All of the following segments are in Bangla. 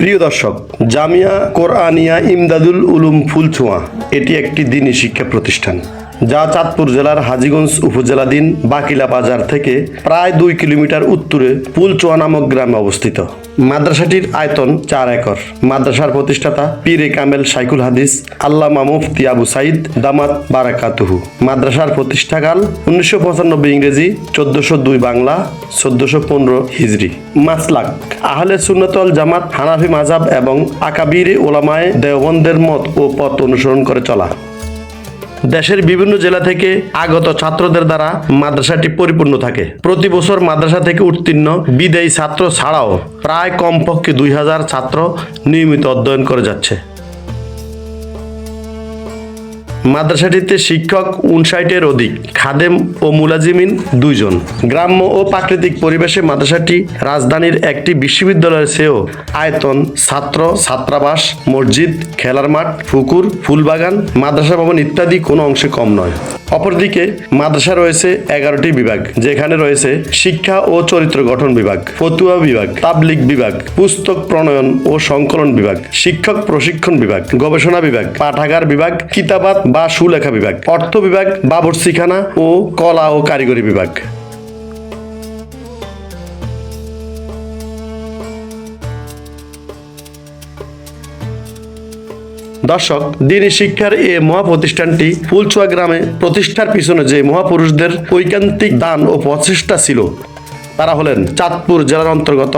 প্রিয় দর্শক, জামিয়া কোরআনিয়া ইমদাদুল উলুম ফুলছোঁয়া, এটি একটি দিনী শিক্ষা প্রতিষ্ঠান, যা চাঁদপুর জেলার হাজীগঞ্জ উপজেলাধীন বাকিলা বাজার থেকে প্রায় দুই কিলোমিটার উত্তরে পুলচোয়া নামক গ্রামে অবস্থিত। মাদ্রাসাটির আয়তন চার একর। মাদ্রাসার প্রতিষ্ঠাতা পীরে কামেল সাইকুল হাদিস, আল্লামা মুফতি আবু সাইদ দামাত বারাকাতুহু। মাদ্রাসার প্রতিষ্ঠাকাল উনিশশো পঁচানব্বই ইংরেজি, চোদ্দশো দুই বাংলা, চোদ্দশো পনেরো হিজরি। মাসলাক, আহলে সুন্নতল জামাত, হানাফি মাজাব এবং আকাবির ওলামায় দেওবন্দের মত ও পথ অনুসরণ করে চলা। দেশের বিভিন্ন জেলা থেকে আগত ছাত্রদের দ্বারা মাদ্রাসাটি পরিপূর্ণ থাকে। প্রতি বছর মাদ্রাসা থেকে উত্তীর্ণ বিদায়ী ছাত্র ছাড়াও প্রায় কমপক্ষে দুই হাজার ছাত্র নিয়মিত অধ্যয়ন করে যাচ্ছে। মাদ্রাসাটিতে শিক্ষক উনষাটের অধিক, খাদেম ও মুলাজিমিন দুইজন। গ্রাম্য ও প্রাকৃতিক পরিবেশে মাদ্রাসাটি রাজধানীর একটি বিশ্ববিদ্যালয়ের চেয়েও আয়তন ছাত্র, ছাত্রাবাস, মসজিদ, খেলার মাঠ, পুকুর, ফুলবাগান, মাদ্রাসা ভবন ইত্যাদি কোনো অংশে কম নয়। অপরদিকে মাদ্রাসা রয়েছে এগারোটি বিভাগ, যেখানে রয়েছে শিক্ষা ও চরিত্র গঠন বিভাগ, ফতুয়া বিভাগ তাবলিক বিভাগ, পুস্তক প্রণয়ন ও সংকলন বিভাগ, শিক্ষক প্রশিক্ষণ বিভাগ, গবেষণা বিভাগ, পাঠাগার বিভাগ, কিতাবাত বা সুলেখা বিভাগ, অর্থ বিভাগ, বাবরসিখানা ও কলা ও কারিগরি বিভাগ। দর্শক, দিনী শিক্ষার এ মহা প্রতিষ্ঠানটি ফুলচুয়া গ্রামে প্রতিষ্ঠার পিছনে যে মহাপুরুষদের ঐকান্তিক দান ও প্রচেষ্টা ছিল, তারা হলেন চাঁদপুর জেলার অন্তর্গত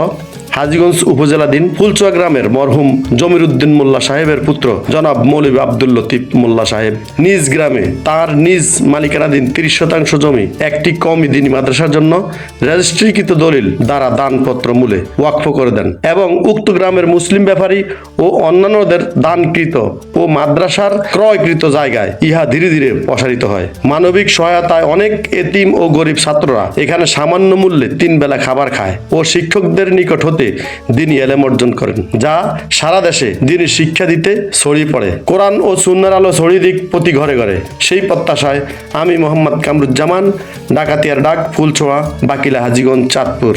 হাজীগঞ্জ উপজেলাধীন ফুলচুয়া গ্রামের মরহুম জমির উদ্দিন মোল্লা সাহেবের পুত্র জনাব মৌলভী আব্দুল লতিফ মোল্লা সাহেব নিজ গ্রামে তার নিজ মালিকানাধীন তিরিশ শতাংশ জমি একটি কমই দিনী মাদ্রাসার জন্য রেজিস্ট্রিকৃত দলিল দ্বারা দানপত্র মূলে ওয়াকফ করে দেন এবং উক্ত গ্রামের মুসলিম ব্যাপারী ও অন্যান্যদের দানকৃত ও মাদ্রাসার ক্রয়কৃত জায়গায় ইহা ধীরে ধীরে প্রসারিত হয়। মানবিক সহায়তায় অনেক এতিম ও গরিব ছাত্ররা এখানে সামান্য মূল্যে তিন বেলা খাবার খায় ও শিক্ষকদের নিকট হতে দিনী এলেম অর্জন করেন। যা সারা দেশে দিনের শিক্ষা দিতে ছড়িয়ে পড়ে। কোরআন ও সুন্নার আলো ছড়িয়ে দিক প্রতি ঘরে ঘরে। সেই প্রত্যাশায় আমি মোহাম্মদ কামরুজ্জামান ডাকাতিয়ার ডাক ফুলছোড়া বাকিলা হাজিগঞ্জ, চাঁদপুর।